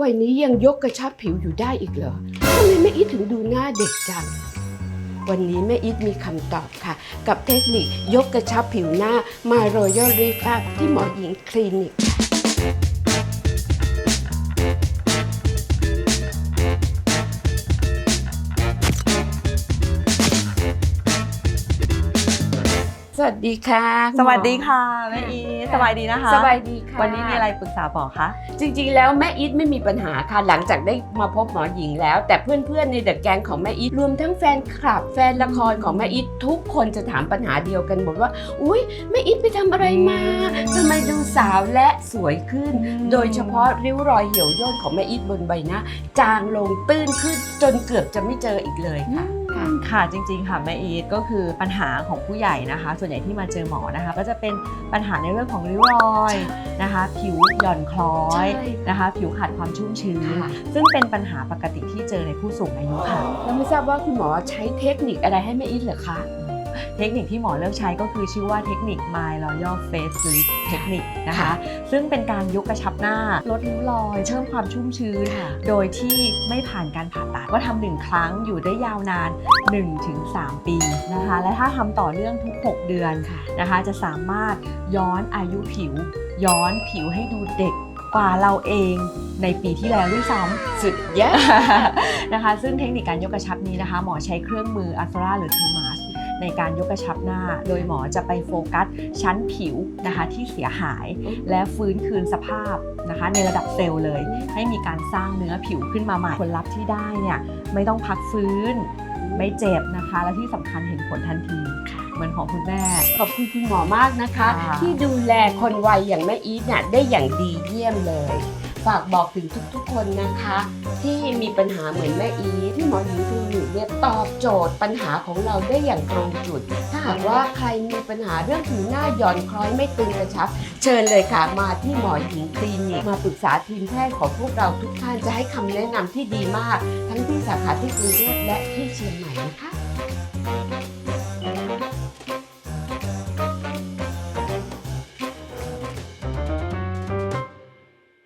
วัยนี้ยังยกกระชับผิวอยู่ได้อีกเหรอทำไมแม่อีทถึงดูหน้าเด็กจัง วันนี้แม่อีทมีคำตอบค่ะ กับเทคนิคยกกระชับผิวหน้ามารอยัลรีฟที่หมอหญิงคลินิก สวัสดีค่ะคุณสหมอ วัสดีค่ะแม่อีทสบายดีนะคะ สบายดีค่ะวันนี้มีอะไรปรึกษาหมอคะ จริงๆ แล้วแม่อีทไม่มีปัญหาค่ะหลังจากได้มาพบหมอหญิงแล้ว แต่เพื่อนๆในเดอะแกงของแม่อีทรวมทั้งแฟนคลับ แฟนละครของแม่อีททุกคนจะถามปัญหาเดียวกันหมดว่า อุ้ยแม่อีทไปทำอะไรมาอืมทำไมดูสาวและสวยขึ้นอืมโดยเฉพาะริ้วรอยเหี่ยวย่นของแม่อีทบนใบหน้าจางลงตื้นขึ้นจนเกือบจะไม่เจออีกเลยค่ะ ค่ะค่ะจริงๆค่ะแม่อีทก็คือปัญหาของผู้ใหญ่นะคะ ส่วนใหญ่ที่มาเจอหมอนะคะ ก็จะเป็นปัญหาในเรื่องของริ้วรอยนะคะ ผิวหย่อนคล้อยใช่ นะคะ ผิวขาดความชุ่มชื้น ค่ะซึ่งเป็นปัญหาปกติที่เจอในผู้สูงอายุค่ะ แล้วไม่ทราบว่าคุณหมอใช้เทคนิคอะไรให้แม่อีทเหรอคะ เทคนิคที่หมอเลือกใช้ก็คือชื่อว่าเทคนิค My Royal Face Lift เทคนิคนะคะค่ะซึ่งเป็นการยกกระชับหน้า ลดริ้วรอยเพิ่มความชุ่มชื้น โดยที่ไม่ผ่านการผ่าตัด ก็ทำหนึ่งครั้งอยู่ได้ยาวนาน 1-3 ปีนะคะ และถ้าทำต่อเนื่องทุก 6 เดือนค่ะนะคะ จะสามารถย้อนอายุผิว ย้อนผิวให้ดูเด็กกว่าเราเองในปีที่แล้วด้วยซ้ำสุดยอดนะคะ ซึ่งเทคนิคการยกกระชับนี้นะคะ หมอใช้เครื่องมืออัลตราหรือเทอร์มาส ในการยกกระชับหน้า โดยหมอจะไปโฟกัสชั้นผิวนะคะที่เสียหาย และฟื้นคืนสภาพนะคะในระดับเซลล์เลย ให้มีการสร้างเนื้อผิวขึ้นมาใหม่ผลลัพธ์ที่ได้เนี่ยไม่ต้องพักฟื้น ไม่เจ็บนะคะ และที่สำคัญเห็นผลทันทีเหมือนของคุณแม่ ขอบคุณคุณหมอมากนะคะค่ะที่ดูแลคนวัยอย่างแม่อีทเนี่ยได้อย่างดีเยี่ยมเลย ฝากบอกถึงทุกๆ คนนะคะ ที่มีปัญหาเหมือนแม่อีทที่หมอหญิงคลินิกเนี่ยตอบโจทย์ปัญหาของเราได้อย่างตรงจุด ถ้าหากว่าใครมีปัญหาเรื่องผิวหน้าหย่อนคล้อยไม่ตึงกระชับ เชิญเลยค่ะมาที่หมอหญิงคลินิกมาปรึกษาทีมแพทย์ของพวกเราทุกท่านจะให้คำแนะนำที่ดีมาก ทั้งที่สาขาที่กรุงเทพและที่เชียงใหม่นะคะ